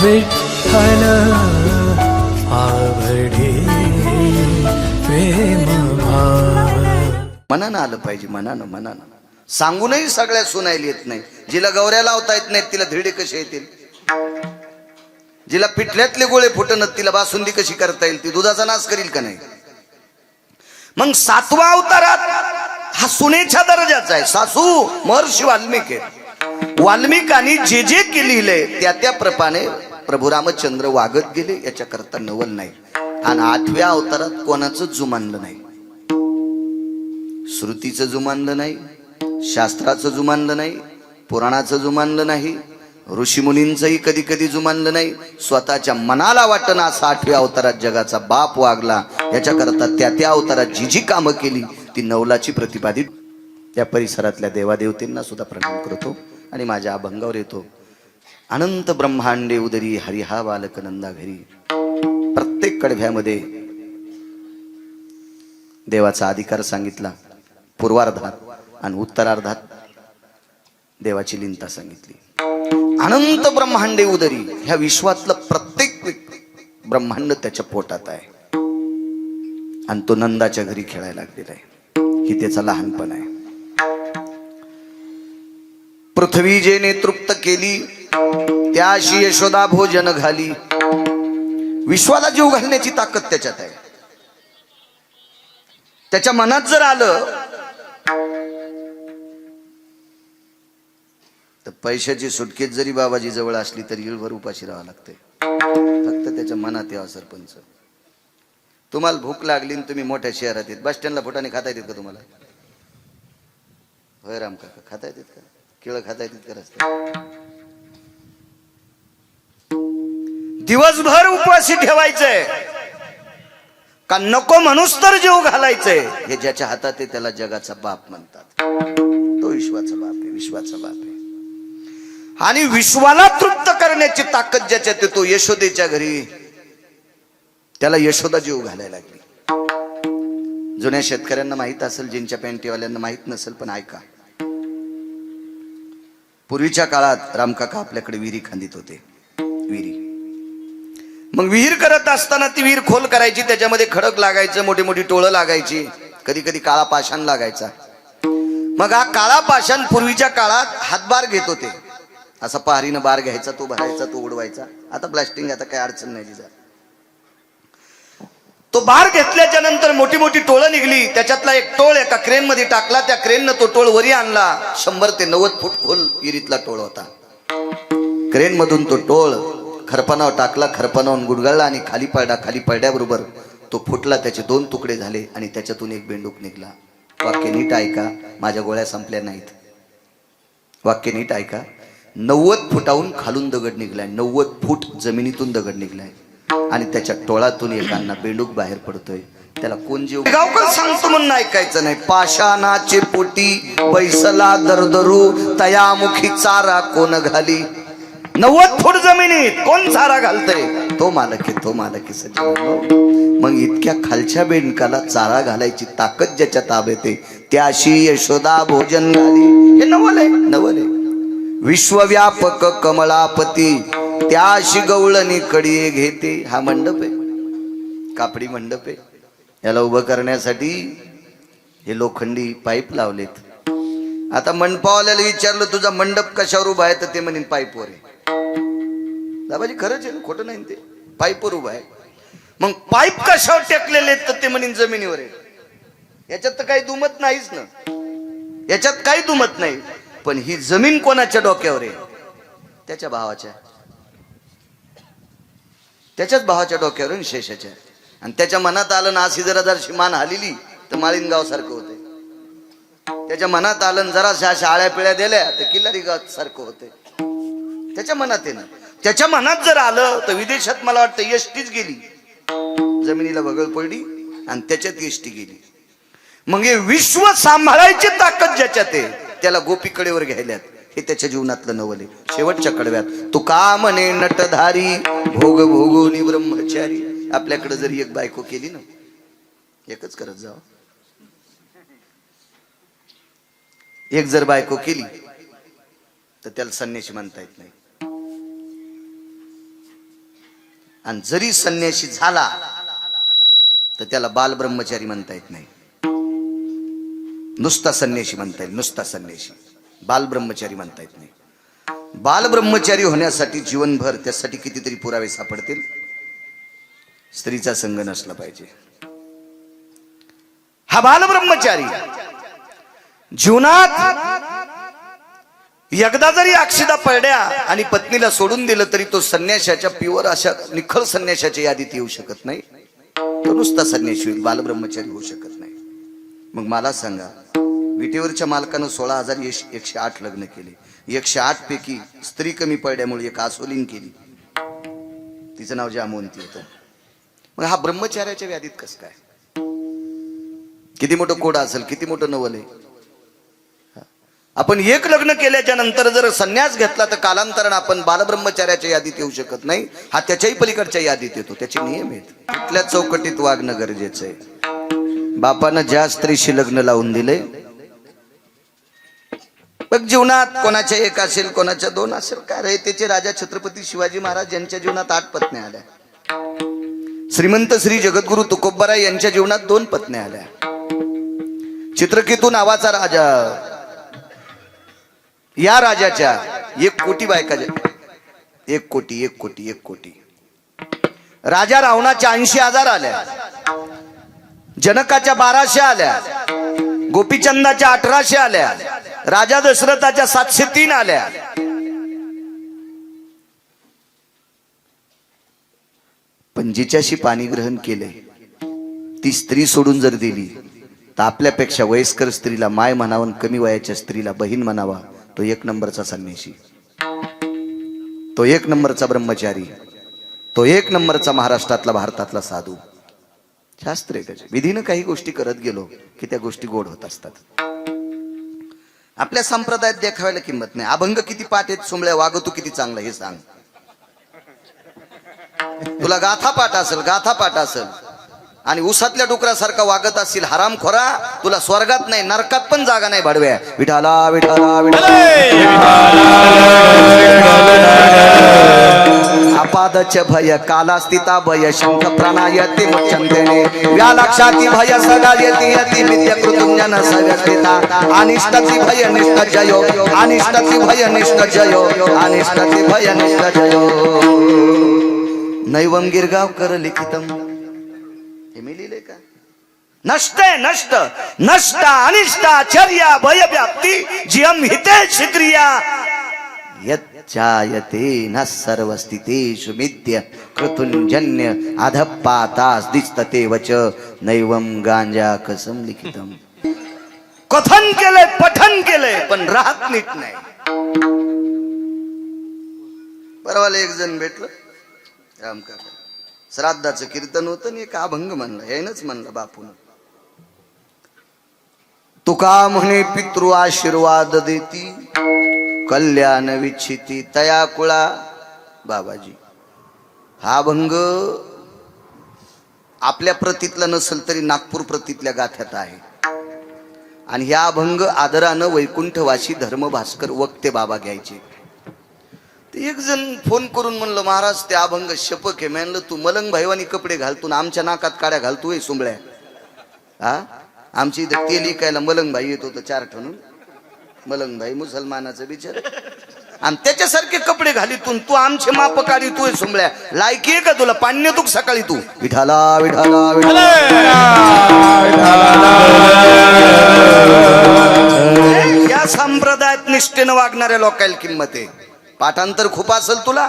विठ्ठल आवडे प्रेम मनानं आलं पाहिजे मनानं मनानं. सांगूनही सगळ्या सुनायला येत नाही. जिला गौऱ्या लावता येत नाहीत तिला धिडे कसे येतील? जिला पिठल्यातले गोळे फुटणत तिला बासुंदी कशी करता येईल? ती दुधाचा नाश करील का नाही? मग सातवा अवतारात हा सुनेच्या दर्जाचा आहे. सासू महर्षी वाल्मिक आहे वाल्मिकांनी जे जे केलेले त्या त्या प्रमाणे प्रभू रामचंद्र वागत गेले याच्याकरता नवल नाही. आणि आठव्या अवतारात कोणाचं जुमानलं नाही. श्रुतीचं जुमानलं नाही शास्त्राचं जुमानलं नाही पुराणाचं जुमानलं नाही ऋषीमुनींचंही कधी कधी जुमानलं नाही. स्वतःच्या मनाला वाटणं असा आठव्या अवतारात जगाचा बाप वागला. याच्याकरता त्या त्या अवतारात जी जी कामं केली ती नवलाची प्रतिपादित. त्या परिसरातल्या देवादेवतेंना सुद्धा प्रणाम करतो. आणि माझ्या अभंगावर येतो. अनंत ब्रह्मांडे उदरी हरिहा बालक नंदा घरी. प्रत्येक कडव्यामध्ये देवाचा अधिकार सांगितला पूर्वार्धात आणि उत्तरार्धात देवाची लिंता सांगितली. अनंत ब्रह्मांडे उदरी ह्या विश्वातलं प्रत्येक ब्रह्मांड त्याच्या पोटात आहे. आणि तो नंदाच्या घरी खेळायला लागलेला आहे. ही त्याचा लहानपण आहे. पृथ्वी जेने तृप्त केली त्याशी यशोदा भोजन घाली. विश्वाला जीव घालण्याची ताकद त्याच्यात आहे. त्याच्या मनात जर आलं तर पैशाची सुटकेत जरी बाबाजी जवळ असली तरी इळभर उपाशी राहावं लागते फक्त त्याच्या मनात यावं सरपंच. तुम्हाला भूक लागली तुम्ही मोठ्या शहरात येत. बस स्टँडला फुटाने खाता येतात का तुम्हाला? होय राम काका खाता येतात का? केळं खाता येतात का रस्त्यात? दिवसभर उपवासी ठेवायचंय. का नको म्हणूस तर जीव घालायचंय. हे ज्याच्या हातात आहे त्याला जगाचा बाप म्हणतात. तो विश्वाचा बाप आहे विश्वाचा बाप आहे. आणि विश्वाला तृप्त करण्याची ताकद ज्याच्यात येतो तो यशोदेच्या घरी. त्याला यशोदा जीव घालायला लागली. जुन्या शेतकऱ्यांना माहीत असेल जिंच्या पॅन्टीवाल्यांना माहीत नसेल पण ऐका. पूर्वीच्या काळात रामकाका आपल्याकडे विहिरी खांदित होते. विहिरी. मग विहीर करत असताना ती विहीर खोल करायची त्याच्यामध्ये खडक लागायचं मोठी मोठी टोळं लागायची. कधी कधी काळा पाषाण लागायचा. मग हा काळा पाषाण पूर्वीच्या काळात हातभार घेत होते. असा पहारीनं बार घ्यायचा तो भरायचा तो उडवायचा. आता ब्लास्टिंग आता काय अडचण नाही तिचा तो बार घेतल्याच्या नंतर मोठी मोठी टोळं निघली. त्याच्यातला एक टोळ एका क्रेन मध्ये टाकला. त्या क्रेननं तो टोळ वरी आणला. शंभर ते नव्वद फूट खोल विहिरीतला टोळ होता. क्रेन मधून तो टोळ खरपणावर टाकला खरपणावून गुडगळला आणि खाली पडला खाली पडल्याबरोबर तो फुटला त्याचे दोन तुकडे झाले आणि त्याच्यातून एक बेंडूक निघला. वाक्य नीट ऐका माझ्या गोळ्या संपल्या नाहीत. वाक्य नीट ऐका. नव्वद फुटाहून खालून दगड निघलाय. नव्वद फूट जमिनीतून दगड निघलाय. आणि त्याच्या टोळातून एकांना बेंडूक बाहेर पडतोय. त्याला कोण जीव? गावकर सांगतो म्हणून ऐकायचं नाही. पाषाणाचे पोटी बैसला दरदरू तयामुखी चारा कोण घाली? नव्वद फूट जमिनीत कोण चारा घालतय? तो मालक आहे तो मालक आहे मग इतक्या खालच्या बेंडकाला चारा घालायची ताकद ज्याच्या ताब्यात आहे त्याशी यशोदा भोजन घाली. हे नवल आहे नवल आहे. विश्वव्यापक कमळापती त्याशी गवळणी कडी घेते. हा मंडप आहे कापडी मंडप आहे. याला उभं करण्यासाठी हे लोखंडी पाईप लावलेत. आता मंडपावाल्याला विचारलं तुझा मंडप कशावर उभा आहे? तर ते म्हणेन पाईपवर आहे. दाबाजी खरंच आहे ना खोटं नाही ते? पाईपवर उभा आहे. मग पाईप कशावर टेकलेले आहेत तर ते म्हणेन जमिनीवर आहे? याच्यात तर काही दुमत नाहीच ना. याच्यात काही दुमत नाही. पण ही जमीन कोणाच्या डोक्यावर आहे? त्याच्या भावाच्या. त्याच्याच भावाच्या डोक्यावर आहे शेषाच्या. आणि त्याच्या मनात आलं ना अशी जरा जरशी मान आलेली तर माळीनगाव सारखं होते. त्याच्या मनात आलं जरा अशा शाळ्या पिळ्या दिल्या तर किल्लारी गाव सारखं होते. त्याच्या मनात आहे ना त्याच्या मनात जर आलं तर विदेशात मला वाटतं एसटीच गेली. जमिनीला वगळ पडली आणि त्याच्यात एसटी गेली. मग हे विश्व सांभाळायची ताकद ज्याच्यात आहे त्याला गोपीकडेवर घ्यायल्यात. हे त्याच्या जीवनातलं नवल आहे. शेवटच्या कडव्यात तू का म्हणे नटधारी भोग भोगोनी ब्रह्मचारी? आपल्याकडे जरी एक बायको केली ना एकच करत जाव. एक जर बायको केली तर त्याला संन्याशी म्हणता येत नाही. आणि जरी संन्याशी झाला तर त्याला बाल ब्रह्मचारी म्हणता येत नाही. नुसता संन्याशी म्हणता येईल नुसता संन्याशी. बाल ब्रह्मचारी म्हणता येत नाही. बालब्रह्मचारी होण्यासाठी जीवनभर त्यासाठी कितीतरी पुरावे सापडतील? स्त्रीचा संग नसला पाहिजे. हा बालब्रह्मचारी जीवनात एकदा जरी अक्षिदा पडल्या आणि पत्नीला सोडून दिलं तरी तो संन्याशाच्या प्युअर अशा निखळ संन्याशाच्या यादीत येऊ शकत नाही. तो नुसता संन्याशी होईल बालब्रह्मचारी होऊ शकत नाही. मग मला सांगा विटेवरच्या मालकानं सोळा हजार एकशे आठ लग्न केले. एकशे आठ पैकी स्त्री कमी पडल्यामुळे एक आसोलीन केली. तिचं नाव जामवंती होतं मग हा ब्रह्मचार्याच्या व्याधीत कसं काय? किती मोठं कोडा असेल किती मोठं नवल आहे? आपण एक लग्न केल्याच्यानंतर जर संन्यास घेतला तर कालांतरण आपण बालब्रह्मचार्याच्या यादीत येऊ शकत नाही. हा त्याच्याही पलीकडच्या यादीत येतो. त्याचे नियम आहेत. कुठल्या चौकटीत वागणं गरजेचं आहे. बापानं ज्या स्त्रीशी लग्न लावून दिले बघ जीवनात कोणाच्या एक असेल कोणाच्या दोन असेल काय रे त्याचे राजा छत्रपती शिवाजी महाराज यांच्या जीवनात आठ पत्न्या आल्या. श्रीमंत श्री जगद्गुरु तुकोबराय यांच्या जीवनात दोन पत्न्या आल्या. चित्रकेतू नावाचा राजा या राजाच्या एक कोटी बायकाच्या एक कोटी एक कोटी एक कोटी. राजा रावणाच्या ऐंशी हजार आल्या. जनकाच्या बाराशे आल्या. गोपीचंदाच्या अठराशे आल्या. राजा दशरथाच्या सातशे तीन आल्या. पण जिच्याशी पाणी ग्रहण केले ती स्त्री सोडून जर दिली तर आपल्यापेक्षा वयस्कर स्त्रीला माय म्हणावं कमी वयाच्या स्त्रीला बहीण म्हणावा. तो एक नंबरचा संन्यासी तो एक नंबरचा ब्रह्मचारी तो एक नंबरचा महाराष्ट्रातला भारतातला साधू. शास्त्र आहे त्याचे विधीनं काही गोष्टी करत गेलो की त्या गोष्टी गोड होत असतात. आपल्या संप्रदायात देखावायला किंमत नाही. अभंग किती पाठ आहेत सुमळ्या वागतो किती चांगलं हे सांग. तुला गाथा पाठ असेल गाथा पाठ असेल. आणि उसातल्या डुकरासारखा वागत असतील हराम खोरा तुला स्वर्गात नाही नरकात पण जागा नाही भाडव्या विठाला विठाला अपादच भय कालास्तिता भय शंख प्राणायती मुच्यंतेने व्यालक्षाती भय सदा येती यती विद्य कृतज्ञान सव्यस्थिता अनिष्टाची भय निष्ठ जयो. अनिष्टाची भय निष्ठ जयो. अनिष्टाची भय निष्ठ जयो. नैवम गिरगावकर लिखितम. हे मी लिहिले का? नष्ट नष्ट. नष्ट अनिष्टाचर्या भय व्याप्ती जियम हिते क्रिया यच्चायते न सर्वस्थितेषु मिद्य कृतुंजन्य अधपातास दिसतते वच नैवम गांजा कसम लिखितम? कथन केलंय पठन केलंय पण राहत नीट नाही. परवाला एक जण भेटलं रामकाका श्राद्धाचं कीर्तन होतं आणि एक अभंग म्हणलं. यानंच म्हणलं बापून. तुका म्हणे पितृ आशीर्वाद देती कल्याण विच्छिती तया कुळा. बाबाजी हा भंग आपल्या प्रतीतला नसेल तरी नागपूर प्रतीतल्या गाथ्यात आहे. आणि ह्या अभंग आदरानं वैकुंठवासी धर्म भास्कर वक्ते बाबा घ्यायचे. ते एक जण फोन करून म्हणलं महाराज ते अभंग शपक आहे. म्हणलं तू मलंग भाईवानी कपडे घालतून आमच्या नाकात काड्या घालतोय सुंबळ्या. हा? आमची इथं तेल इकायला मलंग भाई येत होतं चार ठणून. मलंग भाई मुसलमानाचं बिचार. आणि त्याच्यासारखे कपडे घालीतून तू आमचे माप काढितोय सुंबळ्या. लायकी आहे का तुला? पाण्य तू सकाळी तू. विठाला विठाला विठाला. या संप्रदायात निष्ठेनं वागणाऱ्या लोकायला किंमत आहे. पाठांतर खूप असेल तुला?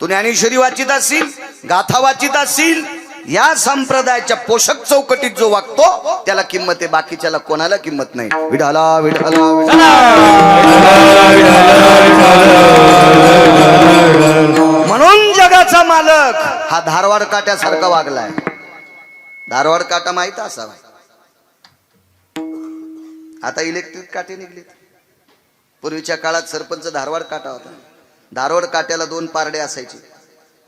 तू ज्ञानेश्वरी वाचित असेल गाथा वाचित असेल या संप्रदायाच्या पोषक चौकटीत जो वागतो त्याला किंमत आहे बाकीच्याला कोणाला किंमत नाही. विढाला विढाला म्हणून जगाचा मालक हा धारवाड काट्यासारखा वागलाय. धारवाड काटा माहीत असावा आता इलेक्ट्रिक काटे निघलेत. पूर्वीच्या काळात सरपंच धारवाड काटा होता. धारोड काट्याला दोन पारडे असायचे.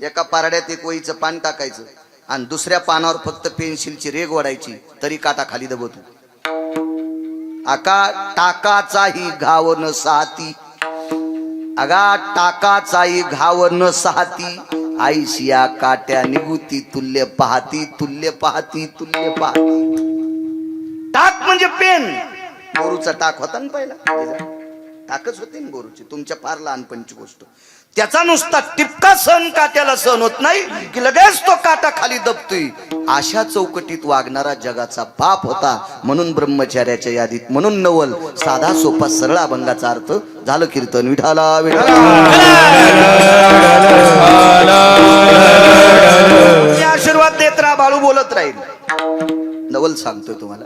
एका पारड्यात एक वहीचं पान टाकायचं आणि दुसऱ्या पानावर फक्त पेन्सिलची रेग ओढायची तरी काटा खाली दबवतो आका टाकाचाही घाव न साती. अगा टाकाचाही घाव न साहती आईशिया काट्या निगुती तुल्य पाहती तुल्य पाहती तुल्य पाहती. टाक म्हणजे पेन. गोरूचा टाक होता ना पहिला. टाकच होते ना गोरूची? तुमच्या फार लहानपणची गोष्ट. त्याचा नुसता टिपका सण काट्याला सहन होत नाही की लगेच तो काटा खाली दबतोय. अशा चौकटीत वागणारा जगाचा बाप होता म्हणून ब्रह्मचार्याच्या यादीत म्हणून नवल साधा सोपा सरळ अभंगाचा अर्थ झालं कीर्तन. विठाला विठाला. आशीर्वाद देत राहा बाळू बोलत राहील. नवल सांगतोय तुम्हाला.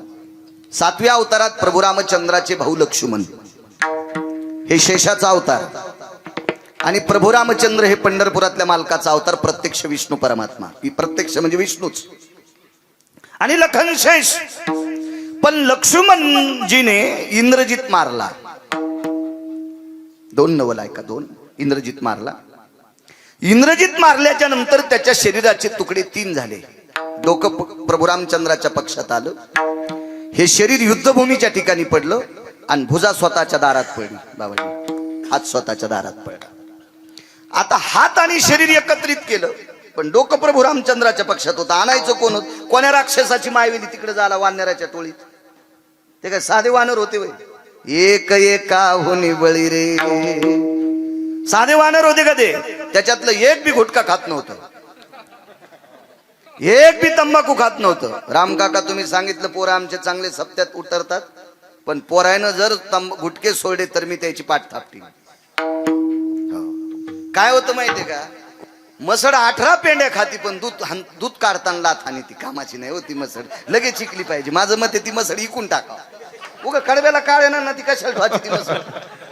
सातव्या अवतारात प्रभू रामचंद्राचे भाऊ लक्ष्मण. हे शेषाचा अवतार. आणि प्रभू रामचंद्र हे पंढरपुरातल्या मालकाचा अवतार प्रत्यक्ष विष्णू परमात्मा. ही प्रत्यक्ष म्हणजे विष्णूच. आणि लखन शेष. पण लक्ष्मणजीने इंद्रजित मारला. दोन नवल ऐका दोन? इंद्रजित मारला. इंद्रजित मारल्याच्या नंतर त्याच्या शरीराचे तुकडे तीन झाले. डोकं प्रभू रामचंद्राच्या पक्षात आलं. हे शरीर युद्धभूमीच्या ठिकाणी पडलं. आणि भुजा स्वतःच्या दारात पडली. बाबाजी हात स्वतःच्या दारात पडला. आता हात आणि शरीर एकत्रित केलं. पण डोकं प्रभू रामचंद्राच्या पक्षात होतं. आणायचं कोण होत? कोण्या राक्षसाची मायवेली तिकडे झाला वानराच्या टोळीत? ते काय साधे वानर होते वय? एक एका होनी बळी रे. साधे वानर होते का ते? त्याच्यातलं एक बी गुटखा खात नव्हतं. एक बी तंबाखू खात नव्हतं. रामकाका तुम्ही सांगितलं पोरं आमचे चांगले सप्त्यात उतरतात. पण पोरायनं जर तंब गुटके सोडले तर मी त्याची पाठ थापटी हो. काय होतं माहितीये का? मसड अठरा पेंड्या खाती पण दूध दूध काढताना लाथ आणि ती. कामाची नाही होती मसड. लगेच चिकली पाहिजे. माझं मत आहे ती मसड इकून टाका उगा कडव्याला काळ येणार ना ती कशाला ठेवायची ती मसड?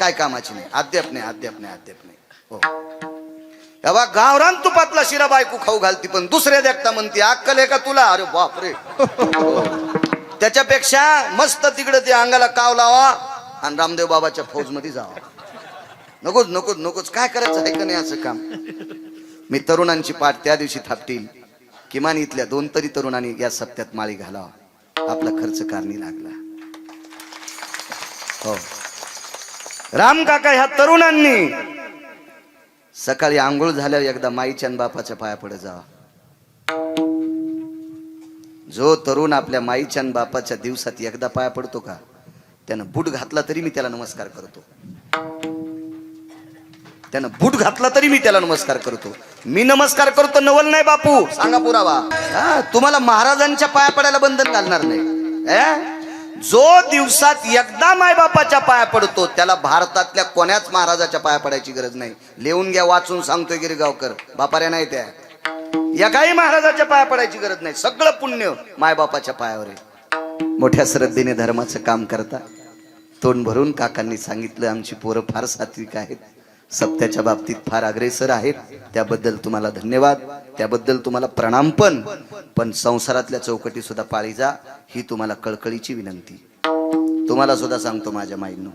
काय कामाची नाही. अद्याप नाही अद्याप नाही अद्याप नाही. हो. तेव्हा गावरान तुपातला शिरा बायको खाऊ घालती पण दुसऱ्या देखता म्हणती अक्कल आहे का तुला? अरे बापरे. हो. त्याच्यापेक्षा मस्त तिकडे ते अंगाला काव लावा आणि रामदेव बाबाच्या फौजमध्ये जावा. नकोच नकोच नकोच. काय करायचं? आहे का नाही असं काम. मी तरुणांची पाठ त्या दिवशी थापतील किमान इथल्या दोन तरी तरुणांनी या सप्त्यात माळी घालावा. आपला खर्च कारणी लागला. हो. राम काका ह्या तरुणांनी सकाळी आंघोळ झाल्यावर एकदा माईच्या बापाच्या पाया पडे जावा. जो तरुण आपल्या माईच्या आणि बापाच्या दिवसात एकदा पाया पडतो का त्यानं बूट घातला तरी मी त्याला नमस्कार करतो. त्यानं बूट घातला तरी मी त्याला नमस्कार करतो. मी नमस्कार करतो नवल नाही बापू सांगा पुरावा. हा, तुम्हाला महाराजांच्या पाया पडायला बंधन घालणार नाही. जो दिवसात एकदा मायबापाच्या पाया पडतो त्याला भारतातल्या कोण्याच महाराजाच्या पाया पडायची गरज नाही. लिहून घ्या वाचून सांगतोय गिरगावकर. बापाऱ्या नाही त्या. या काही महाराजाच्या पाया पडायची गरज नाही. सगळं पुण्य मायबापाच्या पायावर आहे. मोठ्या श्रद्धेने धर्माचं काम करता. तोंड भरून काकांनी सांगितलं आमची पोरं फार सात्विक आहेत. सत्याच्या बाबतीत फार अग्रेसर आहेत. त्याबद्दल तुम्हाला धन्यवाद. त्याबद्दल तुम्हाला प्रणाम पण. पण संसारातल्या चौकटी सुद्धा पाळी जा. ही तुम्हाला कळकळीची विनंती. तुम्हाला सुद्धा सांगतो माझ्या माईंनो